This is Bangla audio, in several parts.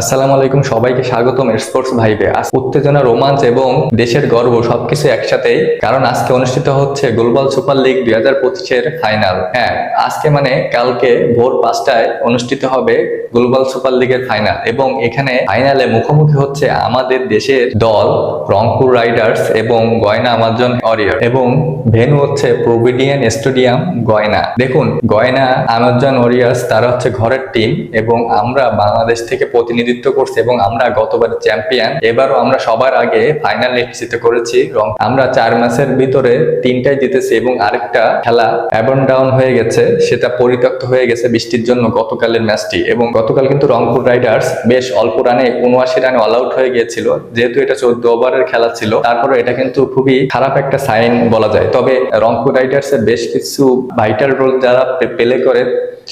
আসসালামু আলাইকুম, সবাইকে স্বাগতম স্পোর্টস ভাইবে আজ উত্তেজনা, রোমাঞ্চ এবং দেশের গর্ব সবকিছু একসাথেই, কারণ আজকে অনুষ্ঠিত হচ্ছে গ্লোবাল সুপার লিগ দুই হাজার পঁচিশের ফাইনাল হ্যাঁ আজকে মানে কালকে ভোর পাঁচটায় অনুষ্ঠিত হবে গ্লোবাল সুপার লিগের ফাইনাল এবং এখানে ফাইনালে মুখোমুখি হচ্ছে আমাদের দেশের দল রংপুর রাইডার্স এবং গয়না আমাজন ওয়ারিয়র এবং ভেনু হচ্ছে প্রভিডিয়ান স্টেডিয়াম গয়না। দেখুন, গয়না আমাজন ওয়ারিয়ার্স তারা হচ্ছে ঘরের টিম এবং আমরা বাংলাদেশ থেকে প্রতিনিধিত্ব করছি এবং আমরা গতবার চ্যাম্পিয়ন, এবারও আমরা সবার আগে ফাইনাল নিশ্চিত করেছি এবং আমরা চার ম্যাচের ভিতরে তিনটাই জিতেছি এবং আরেকটা খেলা অ্যাবন ডাউন হয়ে গেছে, সেটা পরিত্যক্ত হয়ে গেছে বৃষ্টির জন্য গতকালের ম্যাচটি এবং গতকাল কিন্তু রংপুর রাইডার্স বেশ অল্প রানে উনআশি রানে অল আউট হয়ে গিয়েছিল, যেহেতু এটা চোদ্দ ওভারের খেলা ছিল, তারপরে এটা কিন্তু খুবই খারাপ একটা সাইন বলা যায়। তবে রংপুর রাইডার্স এর বেশ কিছু ভাইটাল রোল যারা প্লে করে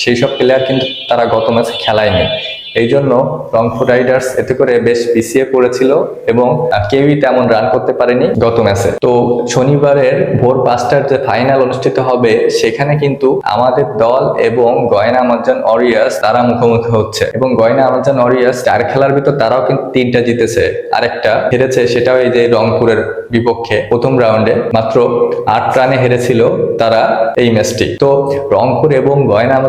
সেই সব প্লেয়ার কিন্তু তারা গত ম্যাচে খেলায়নি। এই জন্য রংপুর রাইডার্স এতে করে বেশ পিছিয়ে পড়েছিল এবং কেউই তেমন রান করতে পারেনি গত ম্যাচে তো শনিবারের ভোর পাঁচটার যে ফাইনাল অনুষ্ঠিত হবে, সেখানে কিন্তু আমাদের দল এবং গয়না আমাজন অরিয়াস তারা মুখোমুখি হচ্ছে। এবং গয়না আমাজন অরিয়াস চার খেলার ভিতর তারাও কিন্তু তিনটা জিতেছে, আরেকটা হেরেছে, সেটাও এই যে রংপুরের বিপক্ষে প্রথম রাউন্ডে মাত্র আট রানে হেরেছিল তারা এই ম্যাচটি। তো রংপুর এবং গয়না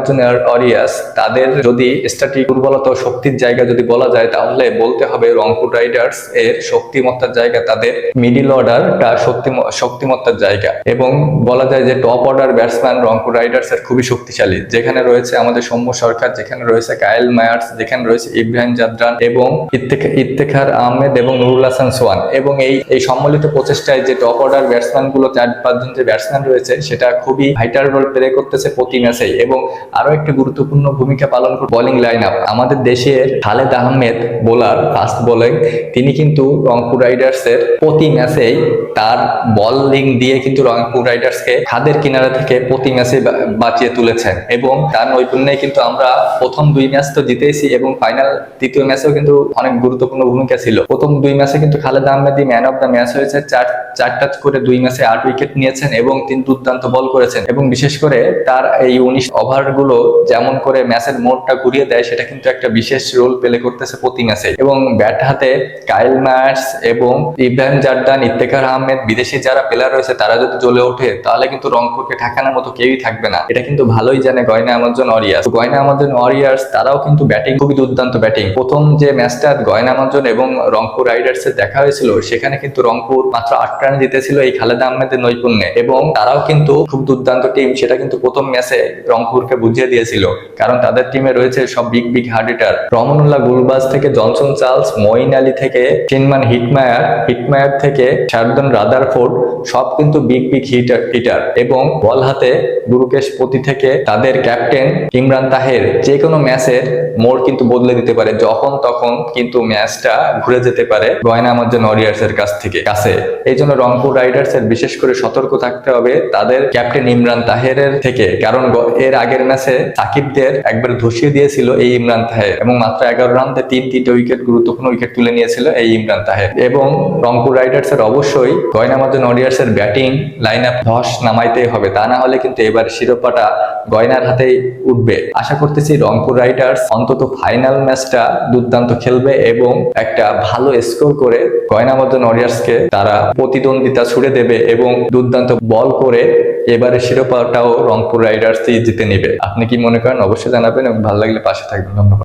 অরিয়াস, তাদের যদি স্ট্যাটিক দুর্বলতা ও শক্তির জায়গা যদি বলা যায়, তাহলে বলতে হবে রংপুর রাইডার্স এর শক্তিমত্তার জায়গা, তাদের মিডিল অর্ডারটা শক্তি, শক্তিমত্তার জায়গা। এবং বলা যায় যে top order batsman Rangpur riders এর খুবই শক্তিশালী। যেখানে রয়েছে আমাদের সৌম্য সরকার, যেখানে রয়েছে কায়েল মায়ার্স, যেখানে রয়েছে ইব্রাহিম জাদরান এবং ইত্তেখা- ইত্তেখার আহমেদ এবং নুরুল হাসান সোয়ান এবং এই এই সম্মিলিত প্রচেষ্টায় যে টপ অর্ডার ব্যাটসম্যানগুলো চার পাঁচজন যে ব্যাটসম্যান রয়েছে, সেটা খুবই ভাইটাল রোল প্লে করতেছে প্রতি ম্যাচেই এবং আরও একটি গুরুত্বপূর্ণ ভূমিকা পালন করে বোলিং লাইন আপ আমাদের দেশের Khaled Ahmed bowler fast bowling তিনি কিন্তু রংপুর রাইডার্স এর প্রতি ম্যাচেই তার বলিং দিয়ে কিন্তু রংপুর রাইডার্স কে খাদের কিনারা থেকে প্রতি ম্যাচে বাঁচিয়ে তুলেছেন। এবং তার নৈপুণ্যে কিন্তু আমরা প্রথম দুই ম্যাচ তো জিতেছি এবং ফাইনাল তৃতীয় ম্যাচেও কিন্তু অনেক গুরুত্বপূর্ণ ভূমিকা ছিল। প্রথম দুই ম্যাচে কিন্তু খালেদ আহমেদি ম্যান অফ দ্য ম্যাচ হয়েছে। চার চার টাচ করে দুই ম্যাচে আট উইকেট নিয়েছেন এবং তিনি দুর্দান্ত বল করেছেন এবং বিশেষ করে তার এই উনিশ ওভারগুলো যেমন করে ম্যাচের মোড়টা ঘুরিয়ে দেয়, সেটা কিন্তু একটা বিশেষ রোল প্লে করতেছে প্রতি ম্যাচে। এবং ব্যাট হাতে কাইল ম্যাটস এবং ইব্রাহিম জারদান ইত্তেখার আহমেদ, বিদেশি যারা প্লেয়ার রয়েছে, তারা যদি জ্বলে ওঠে, তাহলে কিন্তু রংপুরকে ঠেকানোর মতো কেউই থাকবে না। এটা কিন্তু ভালোই জানে Guyana Amazon warriors Guyana Amazon warriors তারাও কিন্তু ব্যাটিং খুবই দুর্দান্ত ব্যাটিং প্রথম যে ম্যাচটা গয়না আমাজন এবং রংপুর রাইডার্স এর দেখা হয়েছিল, সেখানে কিন্তু রংপুর মাত্র আট রানে জিতেছিল এই খালেদা আহমেদের নৈপুণ্যে। এবং তারাও কিন্তু খুব দুর্দান্ত টিম সেটা কিন্তু প্রথম ম্যাচে রংপুরকে বুঝিয়ে দিয়েছিল। কারণ তাদের টিমে রয়েছে সব big big hard hitter Rahmanullah Gurbaz থেকে জনসন চার্লস, মঈন আলী থেকে চিনমান হিটমায়ার হিটমায়ার থেকে শারদন রাদারফোর্ড, সব কিন্তু বিগ বিগ হিটার হিটার এবং বল হাতে গুরুকেশ পতি থেকে তাদের ক্যাপ্টেন ইমরান তাহের। যে কোনো ম্যাচের মোড় কিন্তু বদলে দিতে পারে। যখন তখন কিন্তু ম্যাচটা ঘুরে যেতে পারে গয়না আমাজন ওয়ারিয়ার্স এর কাছ থেকে, কাছে। এই জন্য রংপুর রাইডার্স এর বিশেষ করে সতর্ক থাকতে হবে। তাদের ক্যাপ্টেন ইমরান তাহেরের থেকে, কারণ এর আগের ম্যাচে সাকিবদের একবার ধসিয়ে দিয়েছিল এই ইমরান তাহের এবং মাত্র এগারো রানতে তিন তিনটে উইকেট, গুরুত্বপূর্ণ উইকেট তুলে নিয়েছিল এই ইমরান তাহের। এবং রংপুর রাইডার্স এর অবশ্যই গয়না আমাজন ওয়ারিয়ার্স এর ব্যাটিং লাইন আপ ধস নামাইতেই হবে, তা না হলে কিন্তু এবার শিরোপাটা গয়নার হাতেই উঠবে। আশা করতেছি রংপুর রাইডার্স অন্তত ফাইনাল ম্যাচটা দুর্দান্ত খেলবে এবং একটা ভালো স্কোর করে গয়না মদন ওয়ারিয়ার্সকে তারা প্রতিদ্বন্দ্বিতা ছুড়ে দেবে এবং দুর্দান্ত বল করে এবারে শিরোপাটাও রংপুর রাইডার্সই জিতে নিবে। আপনি কি মনে করেন? অবশ্যই জানাবেন এবং ভালো লাগলে পাশে থাকবেন। ধন্যবাদ।